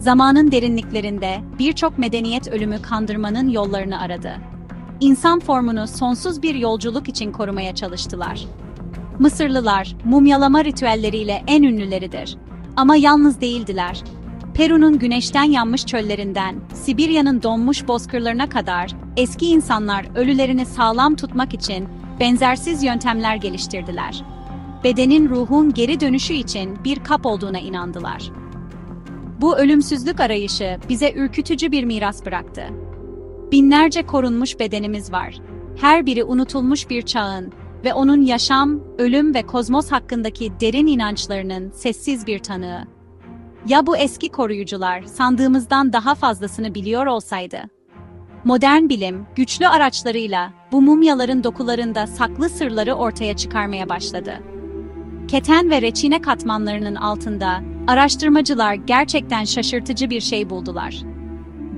zamanın derinliklerinde birçok medeniyet ölümü kandırmanın yollarını aradı. İnsan formunu sonsuz bir yolculuk için korumaya çalıştılar. Mısırlılar, mumyalama ritüelleriyle en ünlüleridir. Ama yalnız değildiler. Peru'nun güneşten yanmış çöllerinden, Sibirya'nın donmuş bozkırlarına kadar eski insanlar ölülerini sağlam tutmak için benzersiz yöntemler geliştirdiler. Bedenin ruhun geri dönüşü için bir kap olduğuna inandılar. Bu ölümsüzlük arayışı bize ürkütücü bir miras bıraktı. Binlerce korunmuş bedenimiz var. Her biri unutulmuş bir çağın ve onun yaşam, ölüm ve kozmos hakkındaki derin inançlarının sessiz bir tanığı. Ya bu eski koruyucular sandığımızdan daha fazlasını biliyor olsaydı? Modern bilim, güçlü araçlarıyla bu mumyaların dokularında saklı sırları ortaya çıkarmaya başladı. Keten ve reçine katmanlarının altında araştırmacılar gerçekten şaşırtıcı bir şey buldular.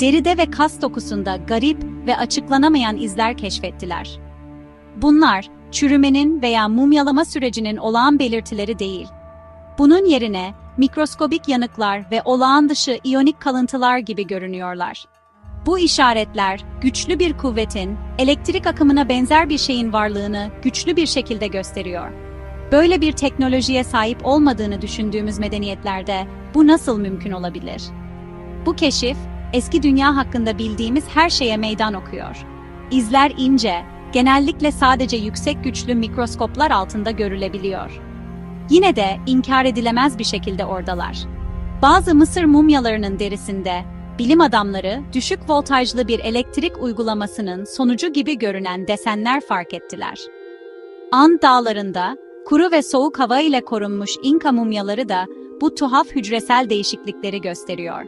Deride ve kas dokusunda garip ve açıklanamayan izler keşfettiler. Bunlar, çürümenin veya mumyalama sürecinin olağan belirtileri değil. Bunun yerine mikroskobik yanıklar ve olağan dışı iyonik kalıntılar gibi görünüyorlar. Bu işaretler, güçlü bir kuvvetin, elektrik akımına benzer bir şeyin varlığını güçlü bir şekilde gösteriyor. Böyle bir teknolojiye sahip olmadığını düşündüğümüz medeniyetlerde bu nasıl mümkün olabilir? Bu keşif, eski dünya hakkında bildiğimiz her şeye meydan okuyor. İzler ince, genellikle sadece yüksek güçlü mikroskoplar altında görülebiliyor. Yine de inkar edilemez bir şekilde oradalar. Bazı Mısır mumyalarının derisinde bilim adamları düşük voltajlı bir elektrik uygulamasının sonucu gibi görünen desenler fark ettiler. Ant dağlarında kuru ve soğuk hava ile korunmuş İnka mumyaları da bu tuhaf hücresel değişiklikleri gösteriyor.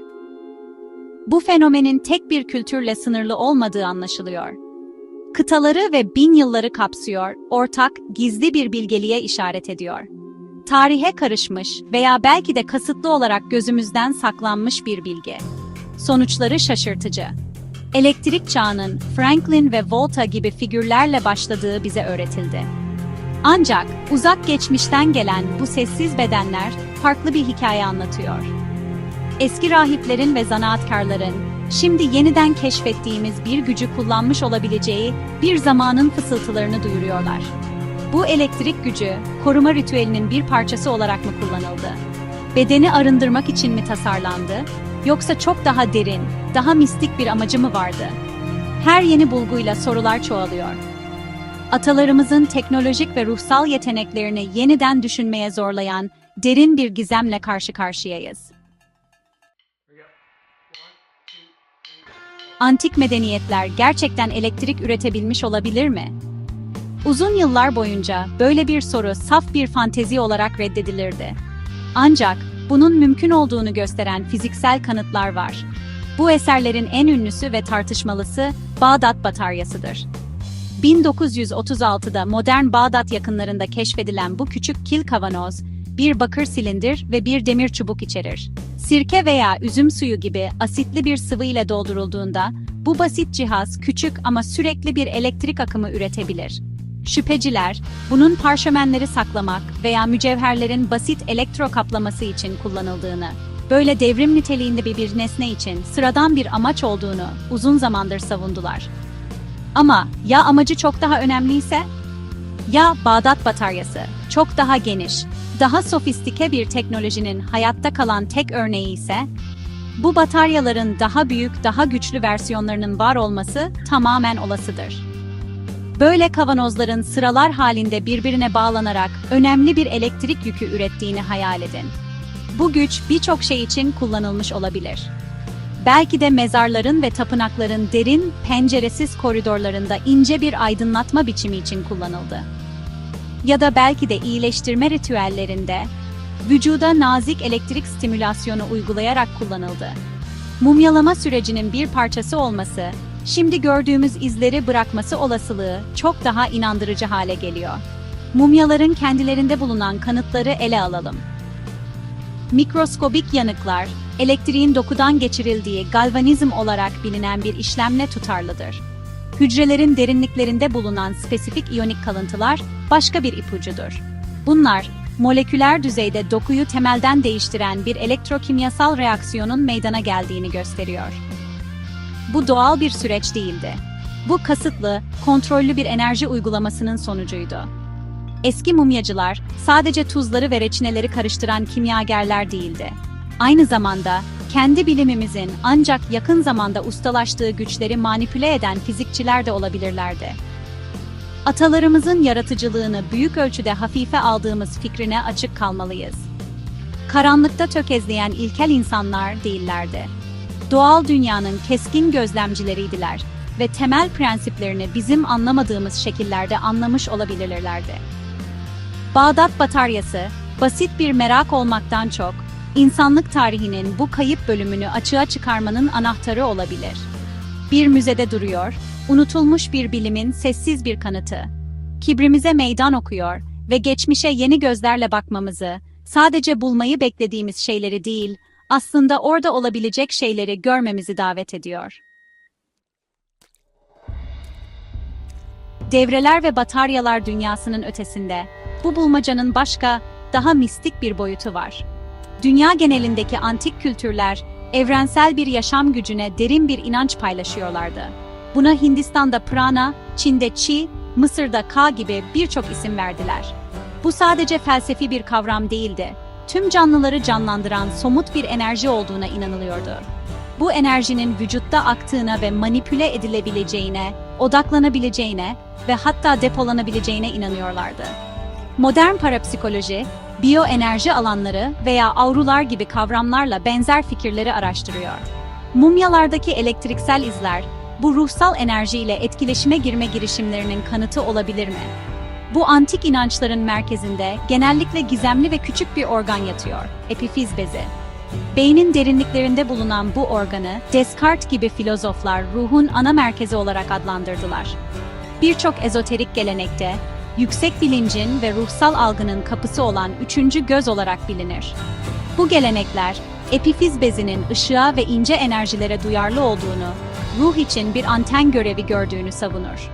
Bu fenomenin tek bir kültürle sınırlı olmadığı anlaşılıyor. Kıtaları ve bin yılları kapsıyor, ortak, gizli bir bilgeliğe işaret ediyor. Tarihe karışmış veya belki de kasıtlı olarak gözümüzden saklanmış bir bilgi. Sonuçları şaşırtıcı. Elektrik çağının Franklin ve Volta gibi figürlerle başladığı bize öğretildi. Ancak uzak geçmişten gelen bu sessiz bedenler farklı bir hikaye anlatıyor. Eski rahiplerin ve zanaatkarların şimdi yeniden keşfettiğimiz bir gücü kullanmış olabileceği bir zamanın fısıltılarını duyuruyorlar. Bu elektrik gücü koruma ritüelinin bir parçası olarak mı kullanıldı? Bedeni arındırmak için mi tasarlandı? Yoksa çok daha derin, daha mistik bir amacı mı vardı? Her yeni bulguyla sorular çoğalıyor. Atalarımızın teknolojik ve ruhsal yeteneklerini yeniden düşünmeye zorlayan derin bir gizemle karşı karşıyayız. Antik medeniyetler gerçekten elektrik üretebilmiş olabilir mi? Uzun yıllar boyunca böyle bir soru saf bir fantezi olarak reddedilirdi. Ancak bunun mümkün olduğunu gösteren fiziksel kanıtlar var. Bu eserlerin en ünlüsü ve tartışmalısı Bağdat bataryasıdır. 1936'da modern Bağdat yakınlarında keşfedilen bu küçük kil kavanoz, bir bakır silindir ve bir demir çubuk içerir. Sirke veya üzüm suyu gibi asitli bir sıvı ile doldurulduğunda, bu basit cihaz küçük ama sürekli bir elektrik akımı üretebilir. Şüpheciler, bunun parşömenleri saklamak veya mücevherlerin basit elektro kaplaması için kullanıldığını, böyle devrim niteliğinde bir, bir nesne için sıradan bir amaç olduğunu uzun zamandır savundular. Ama ya amacı çok daha önemliyse? Ya Bağdat bataryası, çok daha geniş, daha sofistike bir teknolojinin hayatta kalan tek örneği ise? Bu bataryaların daha büyük, daha güçlü versiyonlarının var olması tamamen olasıdır. Böyle kavanozların sıralar halinde birbirine bağlanarak önemli bir elektrik yükü ürettiğini hayal edin. Bu güç birçok şey için kullanılmış olabilir. Belki de mezarların ve tapınakların derin, penceresiz koridorlarında ince bir aydınlatma biçimi için kullanıldı. Ya da belki de iyileştirme ritüellerinde vücuda nazik elektrik stimülasyonu uygulayarak kullanıldı. Mumyalama sürecinin bir parçası olması, şimdi gördüğümüz izleri bırakması olasılığı çok daha inandırıcı hale geliyor. Mumyaların kendilerinde bulunan kanıtları ele alalım. Mikroskobik yanıklar, elektriğin dokudan geçirildiği galvanizm olarak bilinen bir işlemle tutarlıdır. Hücrelerin derinliklerinde bulunan spesifik iyonik kalıntılar başka bir ipucudur. Bunlar, moleküler düzeyde dokuyu temelden değiştiren bir elektrokimyasal reaksiyonun meydana geldiğini gösteriyor. Bu doğal bir süreç değildi. Bu kasıtlı, kontrollü bir enerji uygulamasının sonucuydu. Eski mumyacılar sadece tuzları ve reçineleri karıştıran kimyagerler değildi. Aynı zamanda kendi bilimimizin ancak yakın zamanda ustalaştığı güçleri manipüle eden fizikçiler de olabilirlerdi. Atalarımızın yaratıcılığını büyük ölçüde hafife aldığımız fikrine açık kalmalıyız. Karanlıkta tökezleyen ilkel insanlar değillerdi. Doğal dünyanın keskin gözlemcileriydiler ve temel prensiplerini bizim anlamadığımız şekillerde anlamış olabilirlerdi. Bağdat Bataryası, basit bir merak olmaktan çok, insanlık tarihinin bu kayıp bölümünü açığa çıkarmanın anahtarı olabilir. Bir müzede duruyor, unutulmuş bir bilimin sessiz bir kanıtı. Kibrimize meydan okuyor ve geçmişe yeni gözlerle bakmamızı, sadece bulmayı beklediğimiz şeyleri değil, aslında orada olabilecek şeyleri görmemizi davet ediyor. Devreler ve bataryalar dünyasının ötesinde, bu bulmacanın başka, daha mistik bir boyutu var. Dünya genelindeki antik kültürler, evrensel bir yaşam gücüne derin bir inanç paylaşıyorlardı. Buna Hindistan'da prana, Çin'de chi, Mısır'da ka gibi birçok isim verdiler. Bu sadece felsefi bir kavram değildi. Tüm canlıları canlandıran somut bir enerji olduğuna inanılıyordu. Bu enerjinin vücutta aktığına ve manipüle edilebileceğine, odaklanabileceğine ve hatta depolanabileceğine inanıyorlardı. Modern parapsikoloji, biyoenerji alanları veya avrular gibi kavramlarla benzer fikirleri araştırıyor. Mumyalardaki elektriksel izler, bu ruhsal enerjiyle etkileşime girme girişimlerinin kanıtı olabilir mi? Bu antik inançların merkezinde genellikle gizemli ve küçük bir organ yatıyor, epifiz bezi. Beynin derinliklerinde bulunan bu organı, Descartes gibi filozoflar ruhun ana merkezi olarak adlandırdılar. Birçok ezoterik gelenekte, yüksek bilincin ve ruhsal algının kapısı olan üçüncü göz olarak bilinir. Bu gelenekler, epifiz bezinin ışığa ve ince enerjilere duyarlı olduğunu, ruh için bir anten görevi gördüğünü savunur.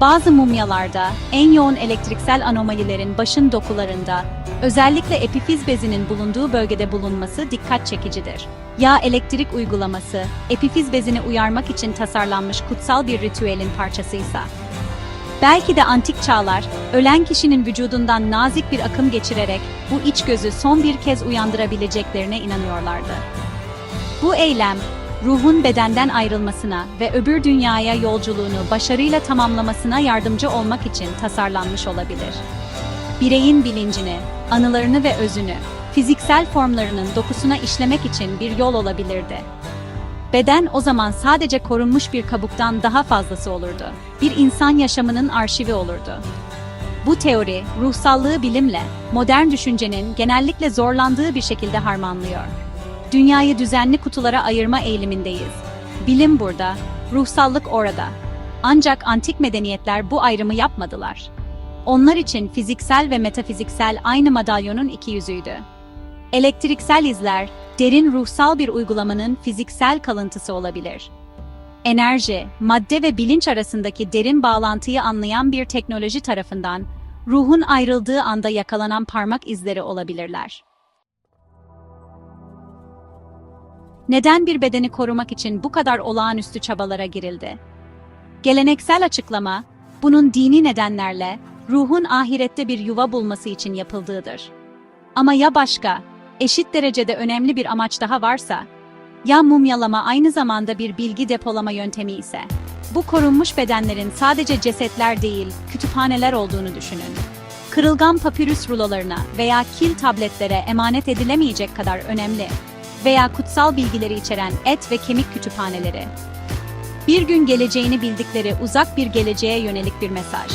Bazı mumyalarda en yoğun elektriksel anomalilerin başın dokularında, özellikle epifiz bezinin bulunduğu bölgede bulunması dikkat çekicidir. Ya elektrik uygulaması, epifiz bezini uyarmak için tasarlanmış kutsal bir ritüelin parçasıysa. Belki de antik çağlar, ölen kişinin vücudundan nazik bir akım geçirerek bu iç gözü son bir kez uyandırabileceklerine inanıyorlardı. Bu eylem, ruhun bedenden ayrılmasına ve öbür dünyaya yolculuğunu başarıyla tamamlamasına yardımcı olmak için tasarlanmış olabilir. Bireyin bilincini, anılarını ve özünü, fiziksel formlarının dokusuna işlemek için bir yol olabilirdi. Beden o zaman sadece korunmuş bir kabuktan daha fazlası olurdu. Bir insan yaşamının arşivi olurdu. Bu teori, ruhsallığı bilimle, modern düşüncenin genellikle zorlandığı bir şekilde harmanlıyor. Dünyayı düzenli kutulara ayırma eğilimindeyiz. Bilim burada, ruhsallık orada. Ancak antik medeniyetler bu ayrımı yapmadılar. Onlar için fiziksel ve metafiziksel aynı madalyonun iki yüzüydü. Elektriksel izler, derin ruhsal bir uygulamanın fiziksel kalıntısı olabilir. Enerji, madde ve bilinç arasındaki derin bağlantıyı anlayan bir teknoloji tarafından, ruhun ayrıldığı anda yakalanan parmak izleri olabilirler. Neden bir bedeni korumak için bu kadar olağanüstü çabalara girildi? Geleneksel açıklama, bunun dini nedenlerle ruhun ahirette bir yuva bulması için yapıldığıdır. Ama ya başka, eşit derecede önemli bir amaç daha varsa, ya mumyalama aynı zamanda bir bilgi depolama yöntemi ise, bu korunmuş bedenlerin sadece cesetler değil, kütüphaneler olduğunu düşünün. Kırılgan papirüs rulolarına veya kil tabletlere emanet edilemeyecek kadar önemli veya kutsal bilgileri içeren et ve kemik kütüphaneleri. Bir gün geleceğini bildikleri uzak bir geleceğe yönelik bir mesaj.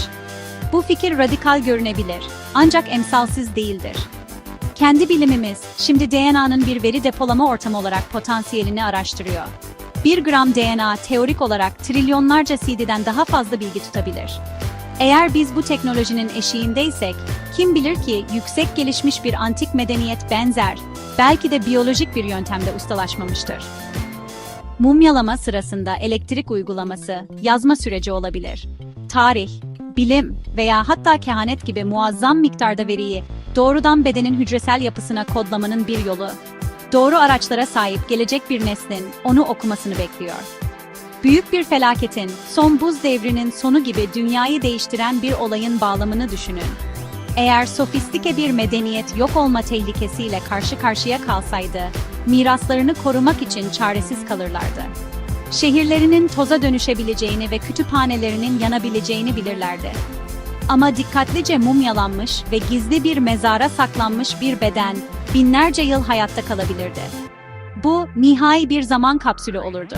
Bu fikir radikal görünebilir, ancak emsalsiz değildir. Kendi bilimimiz, şimdi DNA'nın bir veri depolama ortamı olarak potansiyelini araştırıyor. 1 gram DNA teorik olarak trilyonlarca CD'den daha fazla bilgi tutabilir. Eğer biz bu teknolojinin eşiğindeysek, kim bilir ki yüksek gelişmiş bir antik medeniyet benzer, belki de biyolojik bir yöntemde ustalaşmamıştır. Mumyalama sırasında elektrik uygulaması, yazma süreci olabilir. Tarih, bilim veya hatta kehanet gibi muazzam miktarda veriyi doğrudan bedenin hücresel yapısına kodlamanın bir yolu. Doğru araçlara sahip gelecek bir neslin onu okumasını bekliyor. Büyük bir felaketin, son buz devrinin sonu gibi dünyayı değiştiren bir olayın bağlamını düşünün. Eğer sofistike bir medeniyet yok olma tehlikesiyle karşı karşıya kalsaydı, miraslarını korumak için çaresiz kalırlardı. Şehirlerinin toza dönüşebileceğini ve kütüphanelerinin yanabileceğini bilirlerdi. Ama dikkatlice mumyalanmış ve gizli bir mezara saklanmış bir beden binlerce yıl hayatta kalabilirdi. Bu nihai bir zaman kapsülü olurdu.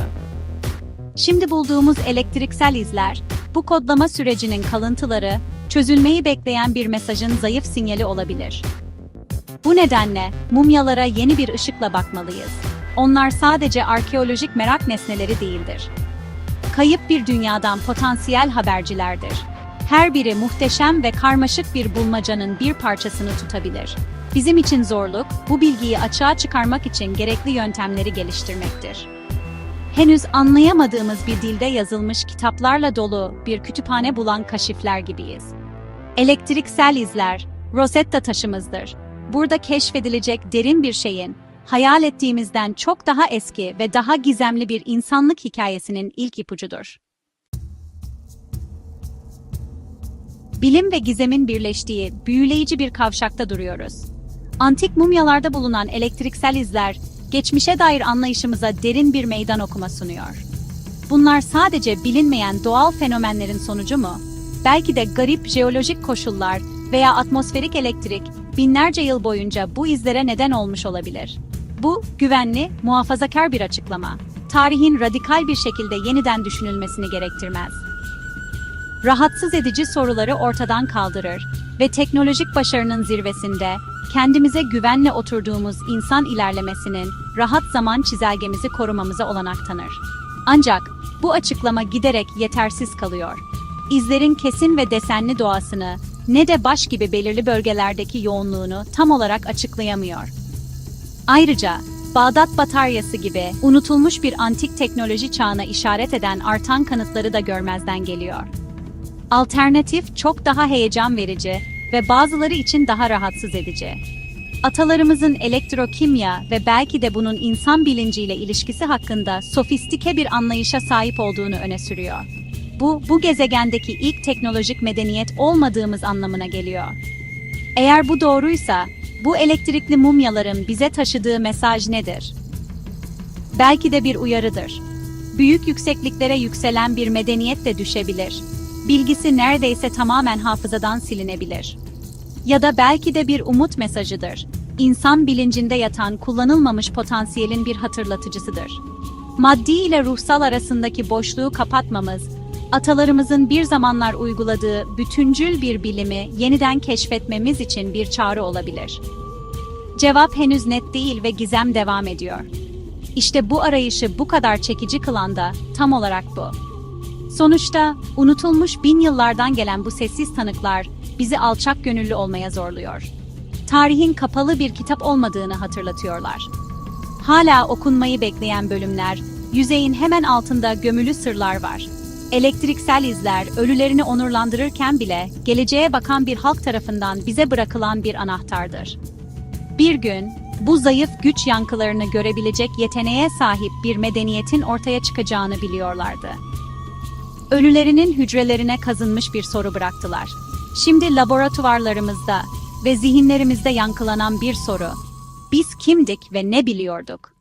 Şimdi bulduğumuz elektriksel izler, bu kodlama sürecinin kalıntıları, çözülmeyi bekleyen bir mesajın zayıf sinyali olabilir. Bu nedenle mumyalara yeni bir ışıkla bakmalıyız. Onlar sadece arkeolojik merak nesneleri değildir. Kayıp bir dünyadan potansiyel habercilerdir. Her biri muhteşem ve karmaşık bir bulmacanın bir parçasını tutabilir. Bizim için zorluk, bu bilgiyi açığa çıkarmak için gerekli yöntemleri geliştirmektir henüz anlayamadığımız bir dilde yazılmış kitaplarla dolu bir kütüphane bulan kaşifler gibiyiz. Elektriksel izler, Rosetta taşımızdır. Burada keşfedilecek derin bir şeyin, hayal ettiğimizden çok daha eski ve daha gizemli bir insanlık hikayesinin ilk ipucudur. Bilim ve gizemin birleştiği büyüleyici bir kavşakta duruyoruz. Antik mumyalarda bulunan elektriksel izler, geçmişe dair anlayışımıza derin bir meydan okuma sunuyor. Bunlar sadece bilinmeyen doğal fenomenlerin sonucu mu? Belki de garip jeolojik koşullar veya atmosferik elektrik binlerce yıl boyunca bu izlere neden olmuş olabilir. Bu, güvenli, muhafazakar bir açıklama. Tarihin radikal bir şekilde yeniden düşünülmesini gerektirmez. Rahatsız edici soruları ortadan kaldırır ve teknolojik başarının zirvesinde kendimize güvenle oturduğumuz insan ilerlemesinin rahat zaman çizelgemizi korumamıza olanak tanır. Ancak bu açıklama giderek yetersiz kalıyor. İzlerin kesin ve desenli doğasını ne de baş gibi belirli bölgelerdeki yoğunluğunu tam olarak açıklayamıyor. Ayrıca Bağdat bataryası gibi unutulmuş bir antik teknoloji çağına işaret eden artan kanıtları da görmezden geliyor. Alternatif çok daha heyecan verici ve bazıları için daha rahatsız edici. Atalarımızın elektrokimya ve belki de bunun insan bilinciyle ilişkisi hakkında sofistike bir anlayışa sahip olduğunu öne sürüyor. Bu, bu gezegendeki ilk teknolojik medeniyet olmadığımız anlamına geliyor. Eğer bu doğruysa, bu elektrikli mumyaların bize taşıdığı mesaj nedir? Belki de bir uyarıdır. Büyük yüksekliklere yükselen bir medeniyet de düşebilir. Bilgisi neredeyse tamamen hafızadan silinebilir. Ya da belki de bir umut mesajıdır. İnsan bilincinde yatan kullanılmamış potansiyelin bir hatırlatıcısıdır. Maddi ile ruhsal arasındaki boşluğu kapatmamız, atalarımızın bir zamanlar uyguladığı bütüncül bir bilimi yeniden keşfetmemiz için bir çağrı olabilir. Cevap henüz net değil ve gizem devam ediyor. İşte bu arayışı bu kadar çekici kılan da tam olarak bu. Sonuçta unutulmuş bin yıllardan gelen bu sessiz tanıklar bizi alçak gönüllü olmaya zorluyor. Tarihin kapalı bir kitap olmadığını hatırlatıyorlar. Hala okunmayı bekleyen bölümler, yüzeyin hemen altında gömülü sırlar var. Elektriksel izler ölülerini onurlandırırken bile geleceğe bakan bir halk tarafından bize bırakılan bir anahtardır. Bir gün bu zayıf güç yankılarını görebilecek yeteneğe sahip bir medeniyetin ortaya çıkacağını biliyorlardı. Ölülerinin hücrelerine kazınmış bir soru bıraktılar. Şimdi laboratuvarlarımızda ve zihinlerimizde yankılanan bir soru. Biz kimdik ve ne biliyorduk?